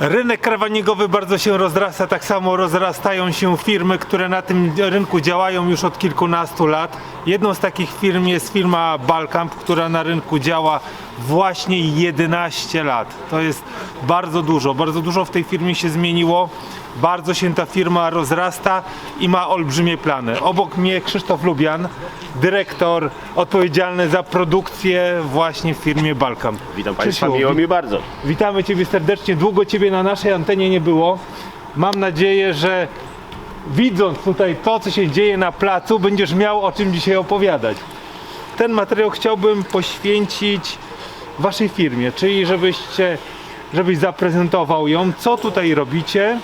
Rynek karawaningowy bardzo się rozrasta, tak samo rozrastają się firmy, które na tym rynku działają już od kilkunastu lat. Jedną z takich firm jest firma Balkamp, która na rynku działa właśnie 11 lat. To jest bardzo dużo, bardzo dużo w tej firmie się zmieniło. Bardzo się ta firma rozrasta i ma olbrzymie plany. Obok mnie Krzysztof Lubian, dyrektor odpowiedzialny za produkcję właśnie w firmie Balkamp. Witam Państwa, Krzysiu, miło mi bardzo. Witamy Ciebie serdecznie. Długo Ciebie na naszej antenie nie było. Mam nadzieję, że widząc tutaj to, co się dzieje na placu, będziesz miał o czym dzisiaj opowiadać. Ten materiał chciałbym poświęcić Waszej firmie, czyli żebyście, żebyś zaprezentował ją, co tutaj robicie,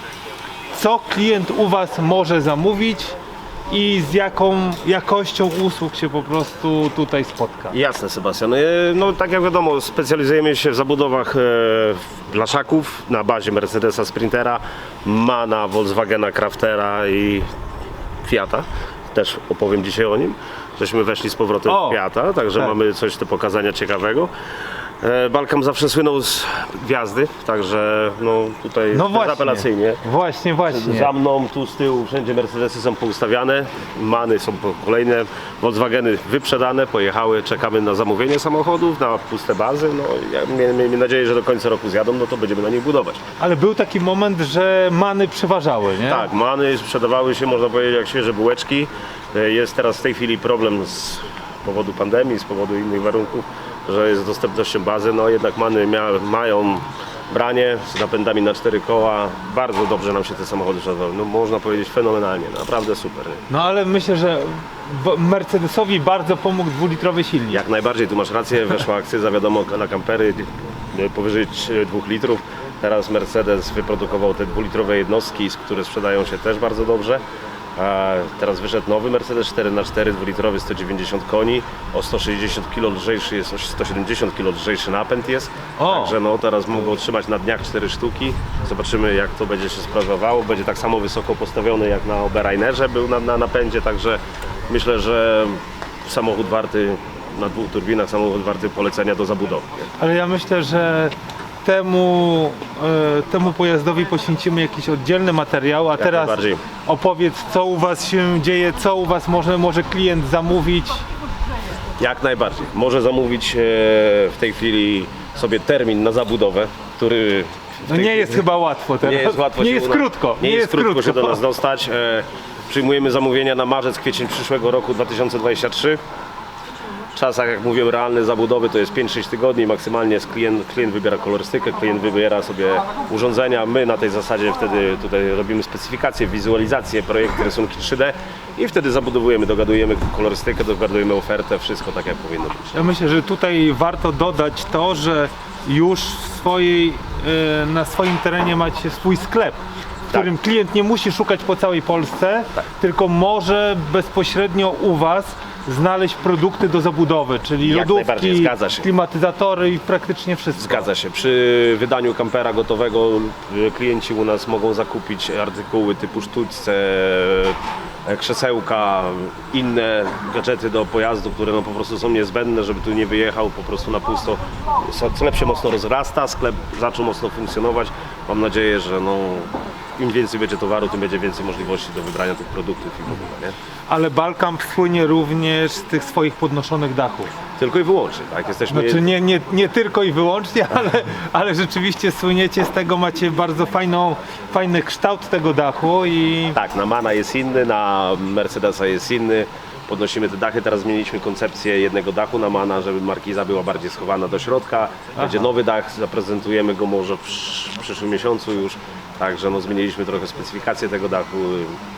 co klient u Was może zamówić i z jaką jakością usług się po prostu tutaj spotka. Jasne, Sebastian. E, No tak jak wiadomo, specjalizujemy się w zabudowach e, blaszaków na bazie Mercedesa Sprintera, Mana, Volkswagena Craftera i Fiata. Też opowiem dzisiaj o nim. Żeśmy weszli z powrotem O, w także tak. mamy coś do pokazania ciekawego. E, Balkam zawsze słynął z gwiazdy, także no tutaj No właśnie. apelacyjnie. Właśnie, właśnie. Za mną, tu z tyłu, wszędzie Mercedesy są poustawiane, Many są kolejne, Volkswageny wyprzedane, pojechały, czekamy na zamówienie samochodów, na puste bazy. No, ja miejmy miejmy nadzieję, że do końca roku zjadą, no to będziemy na nich budować. Ale był taki moment, że many przeważały, nie? Tak, Many sprzedawały się, można powiedzieć, jak świeże bułeczki. E, Jest teraz w tej chwili problem z powodu pandemii, z powodu innych warunków, że jest z dostępnością bazy, no jednak Many mia, mają branie z napędami na cztery koła. Bardzo dobrze nam się te samochody sprzedawały. No, można powiedzieć fenomenalnie, naprawdę super. Nie? No ale myślę, że Mercedesowi bardzo pomógł dwulitrowy silnik. Jak najbardziej, tu masz rację, weszła akcyza wiadomo na kampery powyżej 2 litrów. Teraz Mercedes wyprodukował te dwulitrowe jednostki, z- które sprzedają się też bardzo dobrze. A teraz wyszedł nowy Mercedes 4x4 dwulitrowy 190 koni, o 160 kg lżejszy jest, o 170 kg lżejszy napęd jest. O! Także no teraz mogą otrzymać na dniach 4 sztuki. Zobaczymy jak to będzie się sprawowało. Będzie tak samo wysoko postawiony jak na Oberrainerze był na, na napędzie, także myślę, że samochód warty na dwóch turbinach, samochód warty polecenia do zabudowy. Ale ja myślę, że temu, e, temu pojazdowi poświęcimy jakiś oddzielny materiał, a teraz najbardziej. opowiedz co u Was się dzieje, co u Was może, może klient zamówić. Jak najbardziej. Może zamówić e, w tej chwili sobie termin na zabudowę, który w No tej nie chwili- jest chyba łatwo teraz. nie jest łatwo nie się jest krótko. Nie, jest krótko, się do nas dostać. E, przyjmujemy zamówienia na marzec, kwiecień przyszłego roku 2023. Czasach, jak mówiłem, realny zabudowy to jest 5-6 tygodni, maksymalnie jest klient, klient wybiera kolorystykę, klient wybiera sobie urządzenia, my na tej zasadzie wtedy tutaj robimy specyfikację, wizualizację, projekty, rysunki 3D i wtedy zabudowujemy, dogadujemy kolorystykę, dogadujemy ofertę, wszystko tak jak powinno być. Ja myślę, że tutaj warto dodać to, że już w swojej, e, na swoim terenie macie swój sklep, w Tak. którym klient nie musi szukać po całej Polsce, tylko może bezpośrednio u Was znaleźć produkty do zabudowy, czyli Jak najbardziej, lodówki, zgadza się. klimatyzatory i praktycznie wszystko. Zgadza się. Przy wydaniu kampera gotowego y, klienci u nas mogą zakupić artykuły typu sztućce, e, krzesełka, inne gadżety do pojazdu, które no po prostu są niezbędne, żeby tu nie wyjechał po prostu na pusto. Sklep się mocno rozrasta, sklep zaczął mocno funkcjonować. Mam nadzieję, że no, im więcej będzie towaru, tym będzie więcej możliwości do wybrania tych produktów i w ogóle, nie? Ale Balkamp słynie również z tych swoich podnoszonych dachów. Tylko i wyłącznie, tak? Jesteśmy Znaczy nie, nie, nie tylko i wyłącznie, ale, ale rzeczywiście słyniecie z tego, macie bardzo fajną, fajny kształt tego dachu i Tak, na Mana jest inny, na Mercedesa jest inny. Podnosimy te dachy, teraz zmieniliśmy koncepcję jednego dachu na Mana, żeby markiza była bardziej schowana do środka. Będzie nowy dach, zaprezentujemy go może w przysz- w przyszłym miesiącu już. Także no, zmieniliśmy trochę specyfikację tego dachu,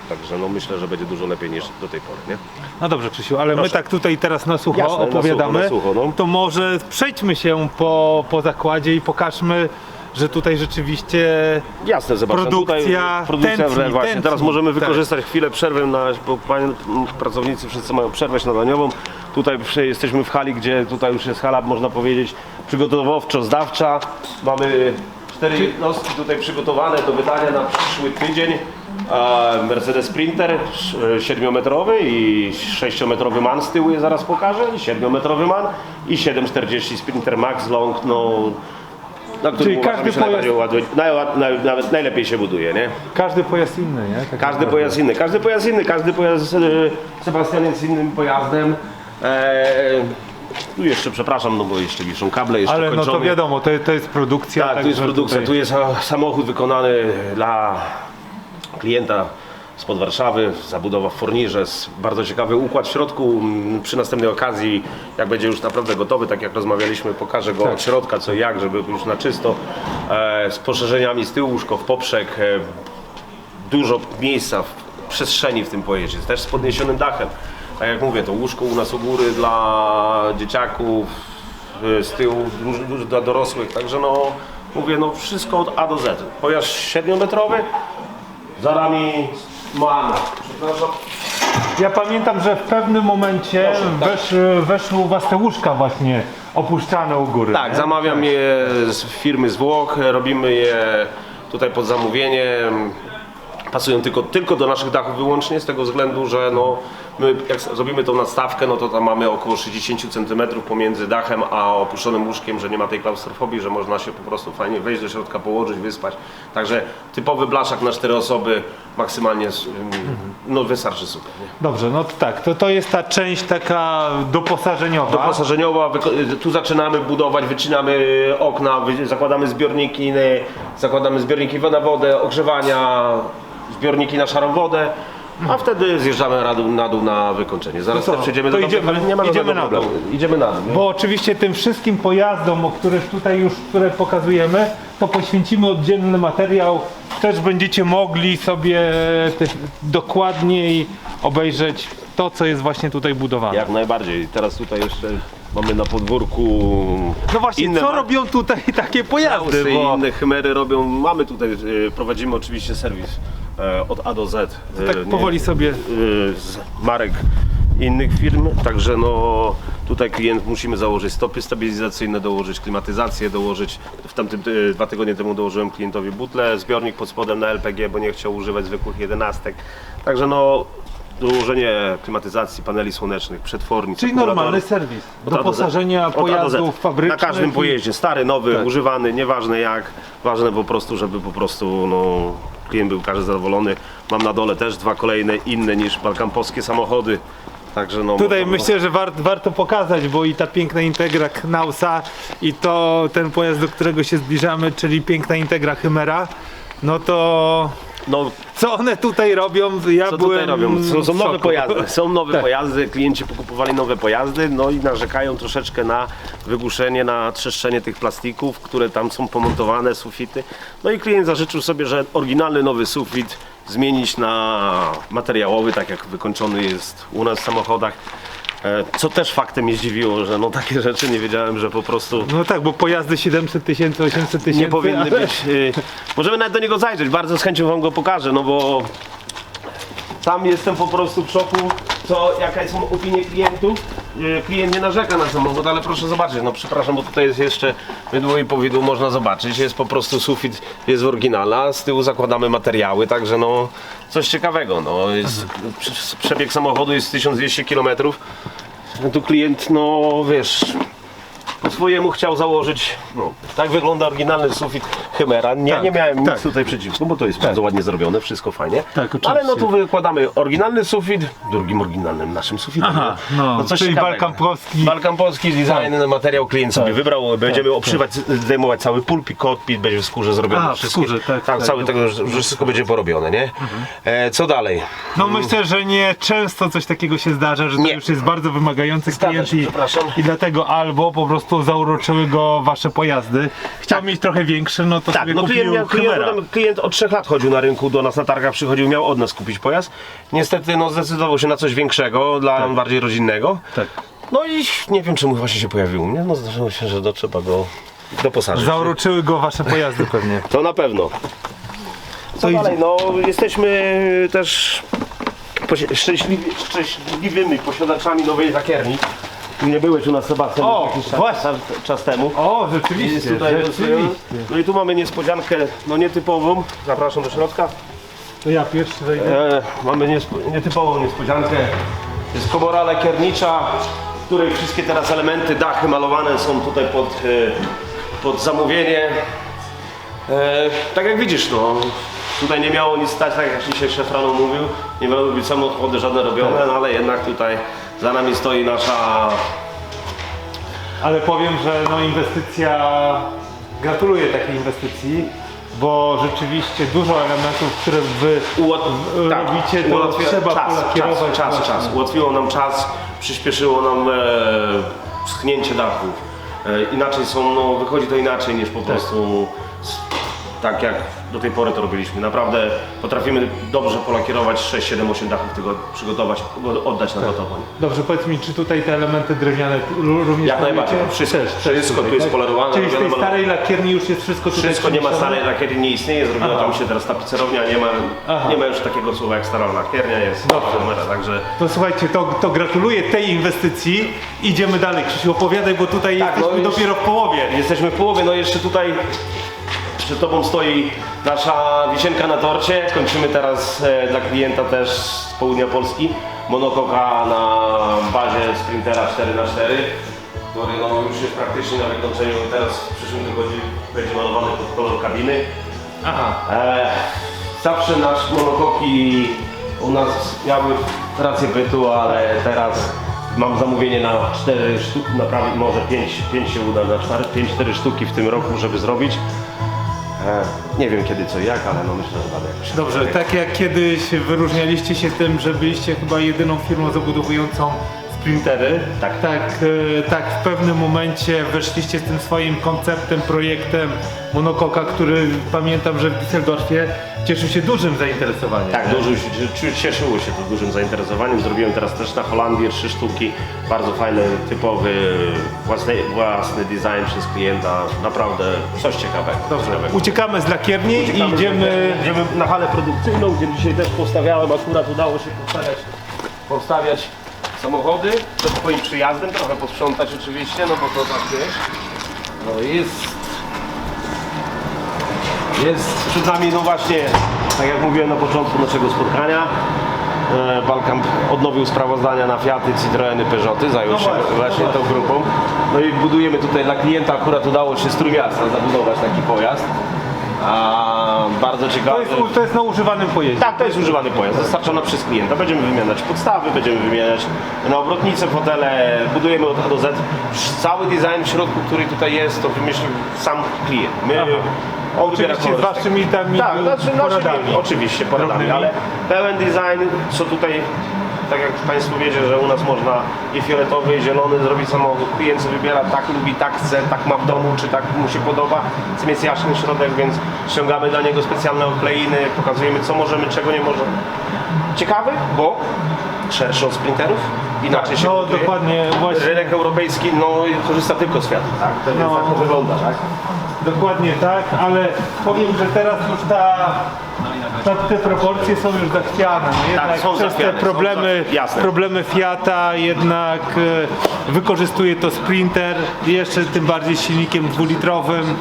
także no, myślę, że będzie dużo lepiej niż do tej pory. Nie? No dobrze Krzysiu, ale my Proszę. tak tutaj teraz na sucho Jasne, na opowiadamy, sucho, na sucho, no. to może przejdźmy się po, po zakładzie i pokażmy, że tutaj rzeczywiście Jasne, Sebastian. Produkcja Tutaj produkcja tętni, właśnie. tętni, Teraz możemy tak. wykorzystać chwilę przerwę, na, bo pani, pracownicy wszyscy mają przerwę śniadaniową. Tutaj przy- jesteśmy w hali, gdzie tutaj już jest hala, można powiedzieć, przygotowawczo-zdawcza. Mamy cztery jednostki tutaj przygotowane do wydania na przyszły tydzień. E, Mercedes Sprinter 7-metrowy i 6-metrowy man z tyłu je zaraz pokażę, i 7-metrowy man i 740 Sprinter Max Long, no na którym Czyli uważam, każdy pojazd- najbardziej ładuje, naj, naj, nawet najlepiej się buduje, nie? Każdy pojazd inny, nie? Tak Każdy naprawdę. pojazd inny, każdy pojazd inny, każdy pojazd, e, Sebastian jest innym pojazdem. E, tu jeszcze, przepraszam, no bo jeszcze wiszą kable, jeszcze Ale no to wiadomo, to, to jest produkcja. Tak, tu jest także produkcja, tutaj- tu jest a, samochód wykonany dla klienta spod Warszawy, zabudowa w fornirze, bardzo ciekawy układ w środku. Mm, Przy następnej okazji, jak będzie już naprawdę gotowy, tak jak rozmawialiśmy, pokażę go Tak. od środka, co i jak, żeby już na czysto, e, z poszerzeniami z tyłu, łóżko w poprzek, e, dużo miejsca, w przestrzeni w tym pojeździe, też z podniesionym dachem. Tak jak mówię, to łóżko u nas u góry dla dzieciaków, y, z tyłu duż, duż, dla dorosłych, także no mówię, no wszystko od A do Z. Pojazd 7-metrowy, za nami mamy, przepraszam, Ja pamiętam, że w pewnym momencie Proszę, tak. wesz, weszły u was te łóżka właśnie opuszczane u góry. Tak, nie? zamawiam je z firmy z Włoch, robimy je tutaj pod zamówienie. Pasują tylko, tylko do naszych dachów wyłącznie z tego względu, że no, my jak zrobimy tą nadstawkę, no to tam mamy około 60 cm pomiędzy dachem a opuszczonym łóżkiem, że nie ma tej klaustrofobii, że można się po prostu fajnie wejść do środka, położyć, wyspać. Także typowy blaszak na cztery osoby maksymalnie ym, no, wystarczy super. Nie? Dobrze, no to tak, to, to jest ta część taka doposażeniowa. Doposażeniowa, wyko- tu zaczynamy budować, wycinamy okna, wy- zakładamy zbiorniki, y, zakładamy zbiorniki na wodę, ogrzewania, zbiorniki na szarą wodę, a wtedy zjeżdżamy na dół na, dół na wykończenie. Zaraz No co, też przejdziemy to do idziemy- tamtego, nie ma idziemy żadnego na dół. problemu. Idziemy na dół. Bo oczywiście tym wszystkim pojazdom, o których tutaj już które pokazujemy, to poświęcimy oddzielny materiał. Też będziecie mogli sobie te, dokładniej obejrzeć to, co jest właśnie tutaj budowane. Jak najbardziej. Teraz tutaj jeszcze mamy na podwórku No właśnie, inne co marki. robią tutaj takie pojazdy? I Bo inne chimery robią. Mamy tutaj, y, prowadzimy oczywiście serwis od A do Z. y, tak nie- powoli sobie y, z marek innych firm, także no tutaj klient musimy założyć stopy stabilizacyjne, dołożyć klimatyzację, dołożyć, w tamtym dwa tygodnie temu dołożyłem klientowi butlę, zbiornik pod spodem na LPG, bo nie chciał używać zwykłych jedenastek, także no dołożenie klimatyzacji, paneli słonecznych, przetwornic, Czyli normalny serwis. Doposażenia do pojazdów fabrycznych. Na każdym pojeździe, stary, nowy, Tak. używany, nieważne jak, ważne po prostu, żeby po prostu no, klient był każdy zadowolony. Mam na dole też dwa kolejne inne niż balkampowskie samochody. Także no, Tutaj można- myślę, że war, warto pokazać, bo i ta piękna Integra Knausa i to ten pojazd, do którego się zbliżamy, czyli piękna Integra Chimera, no to no, co one tutaj robią? Ja co byłem tutaj robią? Są, są w nowe szoku. pojazdy, są nowe Tak. pojazdy, klienci pokupowali nowe pojazdy, no i narzekają troszeczkę na wygłuszenie, na trzeszczenie tych plastików, które tam są pomontowane, sufity. No i klient zażyczył sobie, że oryginalny nowy sufit zmienić na materiałowy, tak jak wykończony jest u nas w samochodach. E, Co też faktem mnie zdziwiło, że no takie rzeczy nie wiedziałem, że po prostu No tak, bo pojazdy 700 tysięcy, 800 tysięcy. nie powinny ale- być. y, Możemy nawet do niego zajrzeć, bardzo z chęcią wam go pokażę, no bo tam jestem po prostu w szoku, co, jaka są opinie klientów. Klient nie narzeka na samochód, ale proszę zobaczyć, no przepraszam, bo tutaj jest jeszcze mydło i powidło, można zobaczyć, jest po prostu sufit, jest w oryginale, a z tyłu zakładamy materiały, także no coś ciekawego, no jest, prze- przebieg samochodu jest 1200 km. Tu klient, no wiesz, po swojemu chciał założyć, no, tak wygląda oryginalny sufit Chimera. Ja Tak, nie miałem nic tak. tutaj przeciwko, bo to jest bardzo ładnie zrobione, wszystko fajnie. Tak, oczywiście. Ale no tu wykładamy oryginalny sufit, drugim oryginalnym naszym sufitem. Aha, no, coś czyli ciekawego. Balkan Polski. Balkan Polski, design, materiał klient sobie Tak. wybrał, będziemy Tak, obszywać, zdejmować cały pulpit, kokpit, będzie w skórze zrobione A, w wszystkie. skórze, tak, tak. cały tego, że wszystko będzie porobione, nie? E, co dalej? No myślę, że nie często coś takiego się zdarza, że to Nie. już jest bardzo wymagający Zgadza klient się, i, przepraszam. i dlatego albo po prostu zauroczyły go wasze pojazdy. Chciał mieć trochę większy, no to Tak, sobie no kupił klient, miał, klient, potem klient od trzech lat chodził na rynku do nas na targach, przychodził, miał od nas kupić pojazd. Niestety no, zdecydował się na coś większego, dla bardziej rodzinnego. Tak. No i nie wiem czemu właśnie się pojawił u mnie. No zdarzyło się, że no, trzeba go doposażyć. Zauroczyły go wasze pojazdy pewnie. To na pewno. Co idzie. dalej? No jesteśmy też posi- szczęśliwi, szczęśliwymi posiadaczami nowej lakierni. Nie byłeś u nas Sebastian O, jakiś czas, właśnie. czas, temu. O, Jest rzeczywiście, tutaj, rzeczywiście. no i tu mamy niespodziankę no nietypową. Zapraszam do środka. To ja pierwszy wejdę. E, mamy nietypową niespodziankę. Jest komora lakiernicza, w której wszystkie teraz elementy, dachy malowane są tutaj pod, pod zamówienie. E, tak jak widzisz, no, tutaj nie miało nic stać, tak jak dzisiaj szef rano mówił, nie miały być samochody żadne robione, no, ale jednak tutaj za nami stoi nasza Ale powiem, że no inwestycja, gratuluję takiej inwestycji, bo rzeczywiście dużo elementów, które wy Ułat- tak, robicie, to ułatwia- trzeba czas, czas, czas, właśnie. czas. Ułatwiło nam czas, przyspieszyło nam e, schnięcie dachów. E, inaczej są, no, wychodzi to inaczej niż po prostu s- tak jak do tej pory to robiliśmy. Naprawdę potrafimy dobrze polakierować 6, 7, 8 dachów, tego przygotować, go oddać na Tak. gotowanie. Dobrze, powiedz mi, czy tutaj te elementy drewniane również Jak najbardziej. Wszystko. Wszystko tutaj, tu jest polerowane, Czyli w tej robione, starej lakierni już jest wszystko tutaj Wszystko nie ma przeniesione? starej lakiery, nie istnieje, zrobiła Aha. tam się teraz tapicerownia, nie ma, Aha. nie ma już takiego słowa jak stara lakiernia, jest Dobrze. numera, także To słuchajcie, to, to gratuluję tej inwestycji. Idziemy dalej. Krzysiu, opowiadaj, bo tutaj Tak, no jesteśmy już- dopiero w połowie. Jesteśmy w połowie, no jeszcze tutaj przed Tobą stoi nasza wisienka na torcie. Kończymy teraz e, dla klienta też z południa Polski monokoka na bazie Sprintera 4x4, który no, już jest praktycznie na wykończeniu. Teraz w przyszłym tygodniu będzie malowany pod kolor kabiny. Aha. E, zawsze nasz monokoki u nas miały rację bytu, ale teraz mam zamówienie na 4 sztuki, naprawdę może 5, 5 się uda, na 5-4 sztuki w tym roku, żeby zrobić. Nie wiem kiedy, co i jak, ale no myślę, że dalej jakoś. Dobrze, tak jak kiedyś wyróżnialiście się tym, że byliście chyba jedyną firmą zabudowującą sprintery, Tak. tak, e, tak w pewnym momencie weszliście z tym swoim konceptem, projektem monokoka, który pamiętam, że w Düsseldorfie cieszył się dużym zainteresowaniem. Tak, się- cieszyło się to dużym zainteresowaniem. Zrobiłem teraz też na Holandii trzy sztuki. Bardzo fajny, typowy, własny, własny design przez klienta. Naprawdę coś ciekawego. Dobrze, ciekawego. uciekamy z lakierni i Idziemy, idziemy... idziemy na halę produkcyjną, gdzie dzisiaj też postawiałem, akurat udało się postawiać, postawiać samochody przed twoim przyjazdem, trochę posprzątać oczywiście, no bo to tak wiesz. No jest, jest przed nami, no właśnie, tak jak mówiłem na początku naszego spotkania, e, Balkamp odnowił sprawozdania na Fiaty, Citroeny, Peugeoty, zajął No się właśnie, właśnie no tą grupą. No i budujemy tutaj dla klienta, akurat udało się z Trójmiasta zabudować taki pojazd. A bardzo To ciekawy. jest, to jest na używanym pojeździe. Tak, to jest używany pojazd, dostarczony przez klienta. Będziemy wymieniać podstawy, będziemy wymieniać na obrotnice, fotele, budujemy od A do Z. Cały design w środku, który tutaj jest, to wymyślił sam klient. My, Aha. on wybiera Oczywiście z waszymi tam Tak, znaczy naszymi, oczywiście poradami, Drobnymi. ale pełen design, co tutaj, tak jak Państwo wiecie, że u nas można i fioletowy, i zielony zrobić samochód. Klient sobie wybiera tak lubi, tak chce, tak ma w domu, czy tak mu się podoba. Tym jest jasny środek, więc ściągamy dla niego specjalne okleiny, pokazujemy co możemy, czego nie możemy. Ciekawy, bo szerszy od sprinterów, inaczej się no, buduje. dokładnie, właśnie. Rynek europejski no, korzysta tylko z Fiatu, tak? To No. no. tak to wygląda, tak? Dokładnie tak, ale powiem, że teraz już ta, te proporcje są już zachwiane. No jednak Tak, są przez te problemy, problemy Fiata jednak e, wykorzystuje to Sprinter, jeszcze tym bardziej silnikiem dwulitrowym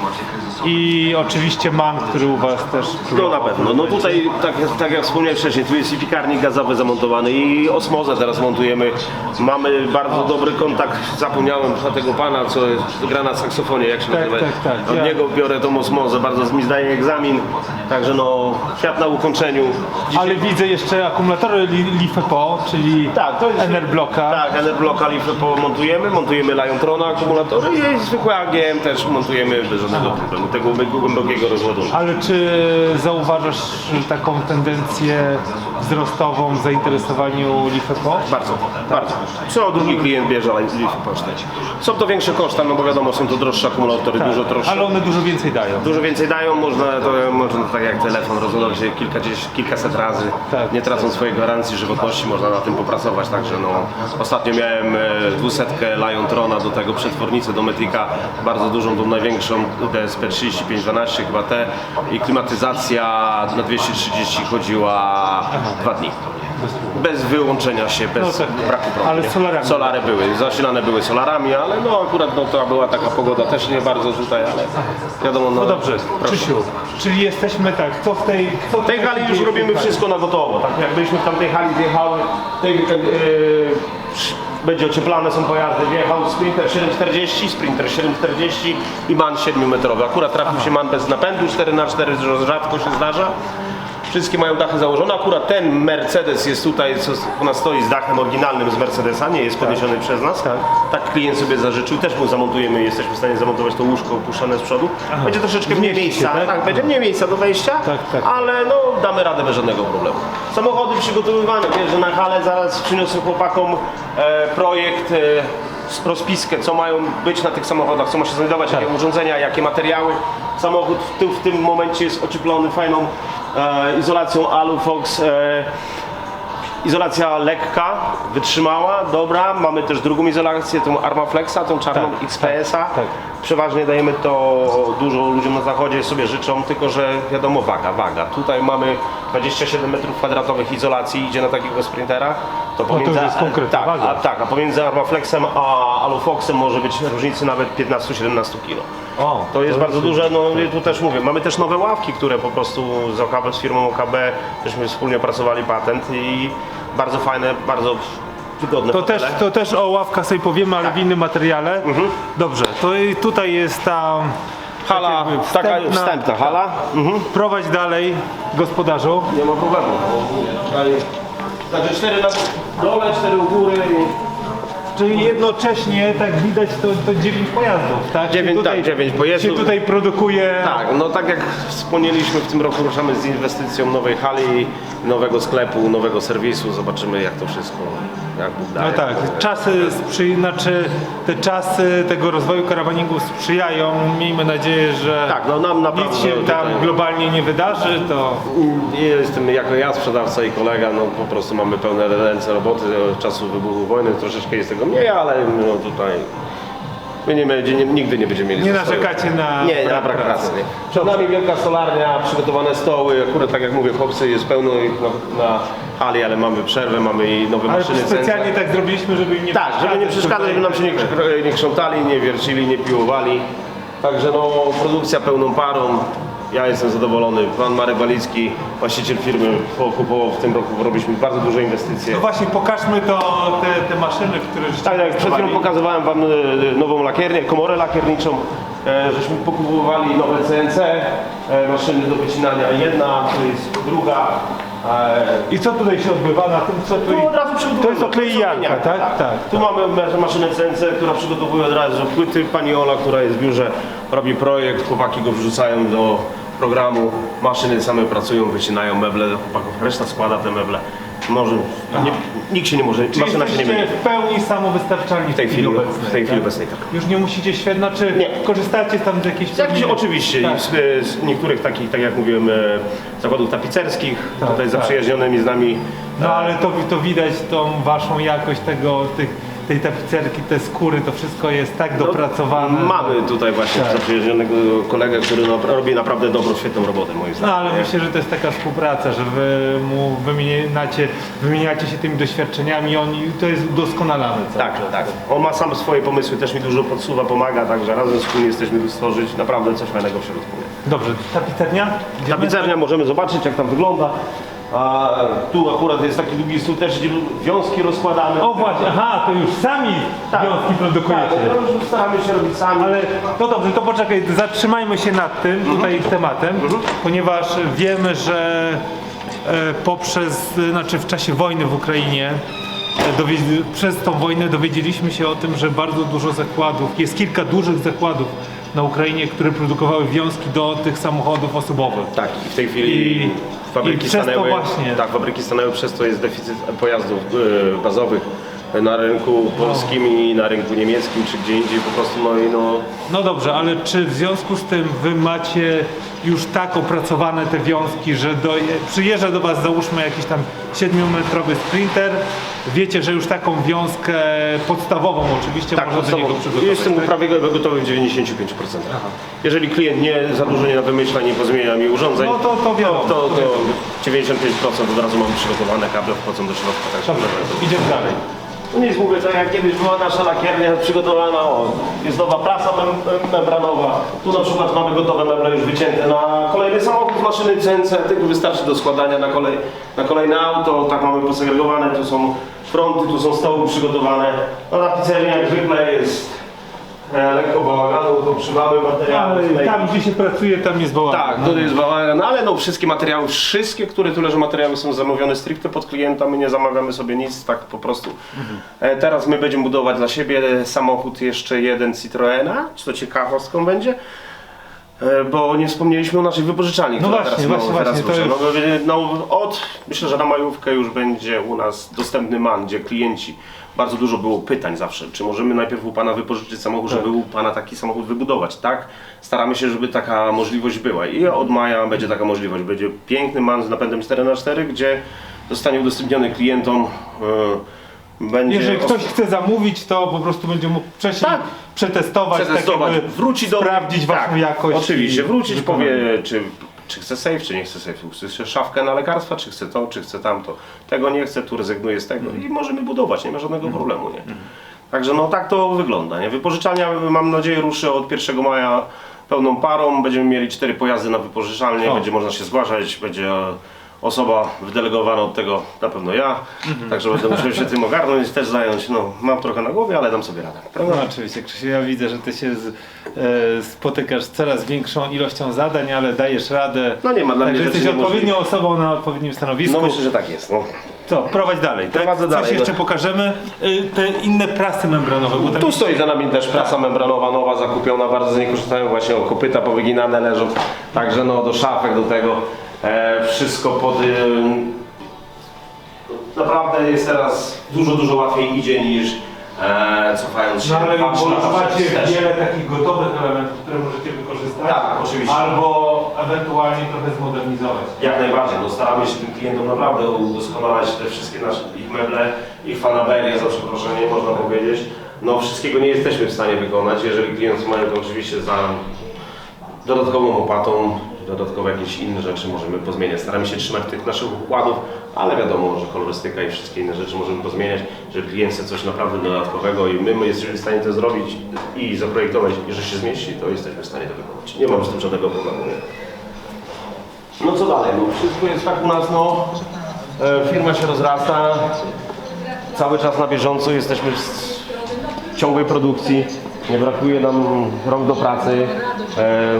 i oczywiście MAN, który u Was też No na pewno. No tutaj, tak, tak jak wspomniałem wcześniej, tu jest i piekarnik gazowy zamontowany i osmozę teraz montujemy. Mamy bardzo dobry kontakt, zapomniałem za tego pana, co gra na saksofonie, jak się Tak, nazywa. tak, tak. Od Ja- niego biorę tą osmozę, bardzo mi zdaje egzamin. Także no, świat na ukończeniu. Dzisiaj- Ale widzę jeszcze akumulatory Li- LiFePO, czyli tak, to jest... Enerblocka. Tak, Enerblocka Leafy montujemy, montujemy Liontrona akumulatory i zwykłe AGM też montujemy bez żadnego problemu, tego głębokiego rozładunku. Ale czy zauważasz taką tendencję wzrostową w zainteresowaniu LiFePO? Bardzo, bardzo. Co drugi klient bierze Leafy Pocztę. Są to większe koszta, no bo wiadomo, są to droższe akumulatory, dużo droższe. Ale one dużo więcej dają. Dużo więcej dają, można, to, można tak jak telefon się kilkadziesiąt, kilkaset razy, Tak. nie tracąc swojej gwarancji żywotności, można na tym popracować, także no, ostatnio miałem e, dwusetkę Lion Trona, do tego przetwornicę do Metrika, bardzo dużą, tą największą DSP 3512 chyba te i klimatyzacja na 230 chodziła dwa dni. Bez wyłączenia się, bez No tak. braku prądu. Ale nie? solarami. Solary były, zasilane były solarami, ale no akurat no, to była taka pogoda też nie bardzo tutaj, ale wiadomo. No dobrze, proszę. Krzysiu, czyli jesteśmy tak, co w tej... Co W tej hali już robimy wszystko na gotowo, tak jak byliśmy w tamtej hali zjechały, tej, e, będzie ocieplane są pojazdy. Wjechał Sprinter 740, Sprinter 740 i MAN 7-metrowy. Akurat trafił się MAN bez napędu 4x4, co rzadko się zdarza. Wszystkie mają dachy założone. Akurat ten Mercedes jest tutaj, co u nas stoi z dachem oryginalnym z Mercedesa, nie jest podniesiony przez nas. Tak. klient sobie zażyczył, też mu zamontujemy, jesteśmy w stanie zamontować to łóżko opuszczane z przodu. Będzie troszeczkę mniej Zmieści się, miejsca, tak? tak? będzie mniej miejsca do wejścia, Tak, tak. ale no damy radę bez żadnego problemu. Samochody przygotowywane, wiesz, że na halę zaraz przyniosę chłopakom e, projekt, e, z- rozpiskę, co mają być na tych samochodach, co ma się znajdować, jakie urządzenia, jakie materiały. Samochód w, tym- w tym momencie jest ocieplony fajną izolacją Alufox. E, Izolacja lekka, wytrzymała, dobra. Mamy też drugą izolację, tą Armaflexa, tą czarną Tak, XPS-a. tak, tak. Przeważnie dajemy to dużo ludziom na zachodzie sobie życzą, tylko że wiadomo waga, waga. Tutaj mamy 27 metrów kwadratowych izolacji, idzie na takiego sprintera. To to już jest konkretna tak, waga. A, tak, a pomiędzy Armaflexem a Alufoxem może być różnicy nawet 15-17 kg. O, To jest bardzo duże, no i tu też mówię, mamy też nowe ławki, które po prostu z OKB, z firmą OKB, żeśmy wspólnie pracowali patent i bardzo fajne, bardzo wygodne To też, to też o ławkach sobie powiemy, ale w innym materiale. Dobrze, to i tutaj jest ta Hala, jakby taka wstępna hala. Mhm. Prowadź dalej, gospodarzu. Nie ma problemu. Tutaj- Także cztery na dole, cztery u góry. i- Czyli jednocześnie, tak widać, to, to 9 pojazdów, tak? Dziewięć- Się tak, dziewięć pojazdów. Się tutaj produkuje. Tak, no tak jak wspomnieliśmy, w tym roku ruszamy z inwestycją nowej hali, nowego sklepu, nowego serwisu. Zobaczymy jak to wszystko, jak Bóg daje. No tak, czasy, sprzy... znaczy te czasy tego rozwoju karawaningu sprzyjają. Miejmy nadzieję, że Tak, no nam naprawdę nic się tam tutaj- globalnie nie wydarzy, to Nie jestem jako ja sprzedawca i kolega, no po prostu mamy pełne ręce roboty od czasu wybuchu wojny, troszeczkę jest tego mniej, ale no tutaj my nie, będzie, nie, nigdy nie będziemy mieli nie zastoju. narzekacie na Nie, na brak pracy. Nie. Przed nami wielka stolarnia, przygotowane stoły, akurat tak jak mówię, chłopcy jest pełno ich na, na hali, ale mamy przerwę, mamy i nowe Ale maszyny. specjalnie sensor. tak zrobiliśmy, żeby im nie Tak, żeby nie przeszkadzać, żeby nam się nie, nie krzątali, nie wiercili, nie piłowali. Także no, produkcja pełną parą. Ja jestem zadowolony. Pan Marek Walicki, właściciel firmy, pokupował w tym roku, robiliśmy bardzo duże inwestycje. No właśnie, pokażmy to, te, te maszyny, które żeście Tak, jak przed chwilą kupowali. pokazywałem Wam e, nową lakiernię, komorę lakierniczą. E, żeśmy pokupowali nowe CNC, e, maszyny do wycinania jedna, to jest druga. E, I co tutaj się odbywa na tym, co tu... tu od razu przygotowujemy. To jest oklejanka, tak? Tak. Tu mamy ma- maszynę CNC, która przygotowuje od razu płyty. Pani Ola, która jest w biurze, robi projekt, chłopaki go wrzucają do programu. Maszyny same pracują, wycinają meble dla chłopaków, reszta składa te meble. Może, nie, nikt się nie może, Czyli maszyna się nie jesteście myli. w pełni samowystarczalni W tej chwili, obecnej, w tej chwili tak? obecnej tak. Już nie musicie świetna, czy Nie. korzystacie tam z jakichś... Jak się, oczywiście, Tak. z, z niektórych takich, tak jak mówiłem, e, zakładów tapicerskich, Tak, tutaj tak. zaprzyjaźnionymi z nami. No ale to, to widać tą waszą jakość tego, tych, tej tapicerki, te skóry, to wszystko jest tak dopracowane. No, Mamy tutaj właśnie Tak. zaprzyjaźnionego kolegę, który no, robi naprawdę dobrą, świetną robotę moim No zdaniem. ale nie? myślę, że to jest taka współpraca, że wy mu wymieniacie, wymieniacie się tymi doświadczeniami, oni to jest udoskonalane. cały Tak, tak. On ma sam swoje pomysły, też mi dużo podsuwa, pomaga, także razem wspólnie jesteśmy tu stworzyć naprawdę coś fajnego w środku. Dobrze, tapicernia? Idziemy? Tapicernia możemy zobaczyć jak tam wygląda. A tu akurat jest taki długi stół też, gdzie wiązki rozkładamy. O właśnie, aha, to już sami Tak. wiązki produkujecie. Tak, no, już staramy się robić sami. Ale to dobrze, to poczekaj, zatrzymajmy się nad tym tutaj tematem, ponieważ wiemy, że e, poprzez, znaczy w czasie wojny w Ukrainie, e, dowiedz- przez tą wojnę dowiedzieliśmy się o tym, że bardzo dużo zakładów, jest kilka dużych zakładów na Ukrainie, które produkowały wiązki do tych samochodów osobowych. Tak, i w tej chwili I- fabryki i przez to stanęły. właśnie- Tak, fabryki stanęły, przez to jest deficyt pojazdów e, bazowych na rynku polskim i na rynku niemieckim, czy gdzie indziej po prostu, no i no, No dobrze, ale czy w związku z tym wy macie już tak opracowane te wiązki, że do, przyjeżdża do was załóżmy jakiś tam 7-metrowy sprinter, wiecie, że już taką wiązkę podstawową oczywiście tak, można do niego przygotować. Jestem tak? prawie gotowy w 95%. Jeżeli klient nie za dużo nie wymyśla, nie pozmienia mi urządzeń, No to- to wiadomo. to, to 95% od razu mam przygotowane, kable wchodzą do środka. Tak, Dobrze, idziemy dalej. Nic, mówię, tak jak kiedyś była nasza lakiernia przygotowana, o, jest nowa prasa mem membranowa. Tu na przykład mamy gotowe meble już wycięte na kolejny samochód, maszyny CNC, tylko wystarczy do składania na, kolej, na kolejne auto. Tak mamy posegregowane, tu są fronty, tu są stoły przygotowane. No na pizzerii jak zwykle jest e, lekko bałaganu, to przywamy materiały. Ale tutaj- tam gdzie się pracuje, tam jest bałagan. tak, to jest bałagan, no ale no wszystkie materiały, wszystkie, które tu leżą materiały są zamówione stricte pod klienta, my nie zamawiamy sobie nic, tak po prostu. E, teraz my będziemy budować dla siebie samochód jeszcze jeden Citroena, czy to ciekawostką będzie? E, Bo nie wspomnieliśmy o naszej wypożyczalni, No która właśnie, teraz, właśnie, teraz właśnie, to rusza. No, no, od, myślę, że na majówkę już będzie u nas dostępny man, gdzie klienci, bardzo dużo było pytań zawsze, czy możemy najpierw u Pana wypożyczyć samochód, żeby u Pana taki samochód wybudować, tak? Staramy się, żeby taka możliwość była i od maja będzie taka możliwość, będzie piękny man z napędem 4x4, gdzie zostanie udostępniony klientom, e, będzie... Jeżeli ktoś chce zamówić, to po prostu będzie mógł wcześniej Tak. przetestować, przetestować, tak jakby wróci do sprawdzić waszą tak, jakość. Oczywiście, i wrócić, wykonanie. powie, czy, czy chce safe, czy nie chce safe, chce szafkę na lekarstwa, czy chce to, czy chce tamto. Tego nie chce, tu rezygnuje z tego Mhm. i możemy budować, nie ma żadnego problemu, nie? Także no tak to wygląda, nie? Wypożyczalnia mam nadzieję ruszy od 1 maja pełną parą, będziemy mieli cztery pojazdy na wypożyczalnię, będzie można się zgłaszać, będzie osoba wydelegowana od tego, na pewno ja, Mhm. także będę musiał się tym ogarnąć, też zająć, no mam trochę na głowie, ale dam sobie radę. Prawda? No oczywiście, Krzysiu, ja widzę, że ty się z, e, spotykasz z coraz większą ilością zadań, ale dajesz radę. No nie ma dla mnie Także rzeczy jesteś odpowiednią osobą na odpowiednim stanowisku. No myślę, że tak jest, no. Co, prowadź dalej. Tak? Prowadzę Coś dalej, jeszcze no. pokażemy. Y, te inne prasy membranowe, bo tam Tu stoi za nami też prasa membranowa nowa, zakupiona, bardzo z niej korzystałem właśnie, o kopyta powyginane leżą, także no do szafek, do tego, wszystko pod... ym, naprawdę jest teraz dużo, dużo łatwiej idzie niż e, cofając się No ale bo już macie wiele takich gotowych elementów, które możecie wykorzystać. Tak, oczywiście. Albo ewentualnie trochę zmodernizować. Jak najbardziej, no staramy się tym klientom naprawdę udoskonalać te wszystkie nasze ich meble, ich fanaberie, za przeproszeniem można powiedzieć. No wszystkiego nie jesteśmy w stanie wykonać, jeżeli klient mają to oczywiście za dodatkową opłatą, dodatkowe jakieś inne rzeczy możemy pozmieniać. Staramy się trzymać tych naszych układów, ale wiadomo, że kolorystyka i wszystkie inne rzeczy możemy pozmieniać, żeby klient chce coś naprawdę dodatkowego i my, my jesteśmy w stanie to zrobić i zaprojektować, i że się zmieści, to jesteśmy w stanie to wykonać. Nie mamy z tym żadnego problemu. Nie? No co dalej? No wszystko jest tak u nas, no e, firma się rozrasta, cały czas na bieżąco jesteśmy w ciągłej produkcji, nie brakuje nam rąk do pracy. E,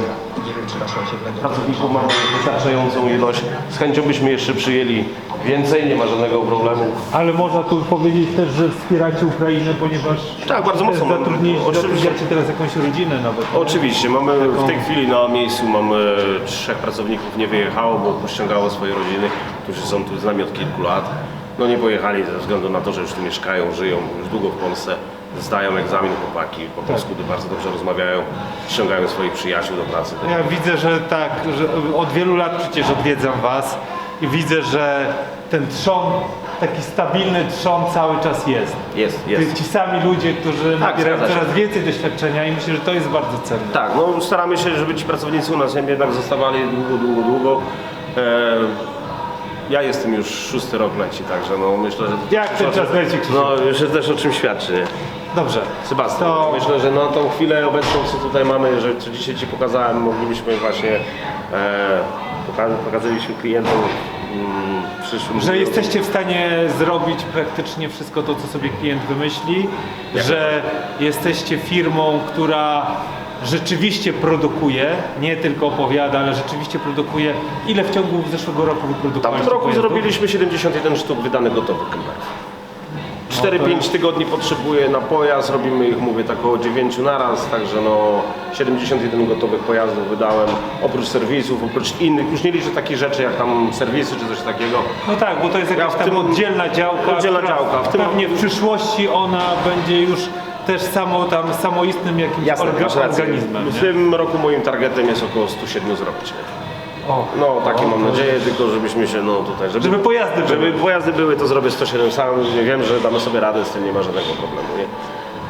pracowników mamy wystarczającą ilość, z chęcią byśmy jeszcze przyjęli więcej, nie ma żadnego problemu. Ale można tu powiedzieć też, że wspieracie Ukrainę, ponieważ Tak, bardzo mocno. zatrudni, Oczywiście. zatrudniacie teraz jakąś rodzinę nawet. Oczywiście, mamy w tej chwili na miejscu mamy trzech pracowników nie wyjechało, bo pościągało swoje rodziny, którzy są tu z nami od kilku lat. No nie pojechali ze względu na to, że już tu mieszkają, żyją już długo w Polsce, zdają egzamin chłopaki, po polsku bardzo dobrze rozmawiają, ściągają swoich przyjaciół do pracy. Ja widzę, że tak, że od wielu lat przecież odwiedzam Was i widzę, że ten trzon, taki stabilny trzon cały czas jest. Jest, jest. Ci sami ludzie, którzy Tak, nabierają zgadza się. coraz więcej doświadczenia i myślę, że to jest bardzo cenne. Tak, no staramy się, żeby ci pracownicy u nas jednak zostawali długo, długo, długo. E, ja jestem już szósty rok leci, także no myślę, że... Jak ten czas leci, Krzysiu? No już jest też o czym świadczy, nie? Dobrze. Sebastian, To- myślę, że na tą chwilę obecną, co tutaj mamy, że co dzisiaj Ci pokazałem, moglibyśmy właśnie e, poka- pokazaliśmy klientom mm, w przyszłym Że jesteście w stanie zrobić praktycznie wszystko to, co sobie klient wymyśli, że jesteście firmą, która rzeczywiście produkuje, nie tylko opowiada, ale rzeczywiście produkuje. Ile w ciągu zeszłego roku W wyprodukowaliście tamtym roku pojazdów? zrobiliśmy 71 sztuk wydanych gotowych kamperów. No 4-5 tygodni potrzebuje na pojazd, robimy ich, mówię, tak około 9 naraz, także no 71 gotowych pojazdów wydałem, oprócz serwisów, oprócz innych, już nie liczę takich rzeczy jak tam serwisy czy coś takiego. No tak, bo to jest jakaś w tam tym- oddzielna działka. oddzielna która działka. W tym- pewnie w przyszłości ona będzie już też samo, tam, samoistnym jakimś orga, masz rację. organizmem. W Nie? tym roku moim targetem jest około 107 zrobić. O, No takie mam nadzieję, tylko żebyśmy się no tutaj, żeby, Żeby pojazdy były. żeby pojazdy były, to zrobię 107 sam, wiem, że damy sobie radę, z tym nie ma żadnego problemu, nie?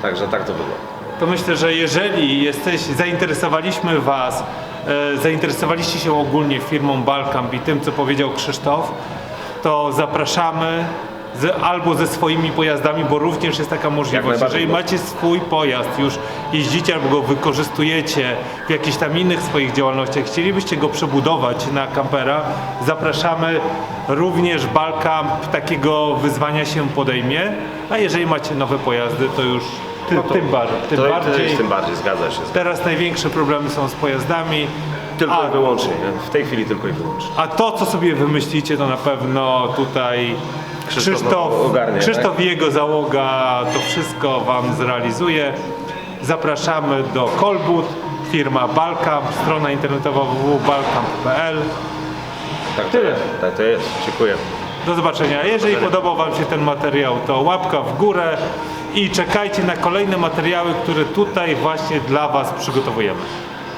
Także tak to wygląda. to myślę, że jeżeli jesteś, zainteresowaliśmy Was, e, zainteresowaliście się ogólnie firmą Balkamp i tym, co powiedział Krzysztof, to zapraszamy z, albo ze swoimi pojazdami, bo również jest taka możliwość. najbardziej. Jeżeli macie swój pojazd, już jeździcie albo go wykorzystujecie w jakichś tam innych swoich działalnościach, chcielibyście go przebudować na kampera, zapraszamy. Również Balkamp takiego wyzwania się podejmie, a jeżeli macie nowe pojazdy, to już ty, No to- tym, bar, tym To, bardziej. to, tym bardziej, zgadza się. Teraz największe problemy są z pojazdami. Tylko a, i wyłącznie, nie? w tej chwili tylko i wyłącznie. a to, co sobie wymyślicie, to na pewno tutaj Krzysztof Krzysztof, Krzysztof i jego załoga to wszystko Wam zrealizuje. Zapraszamy do Kolbut, firma Balkamp, strona internetowa www.balkamp.pl. Tak to Tyle. jest. Tak to jest. Dziękuję. Do zobaczenia. Jeżeli podobał Wam się ten materiał, to łapka w górę i czekajcie na kolejne materiały, które tutaj właśnie dla Was przygotowujemy.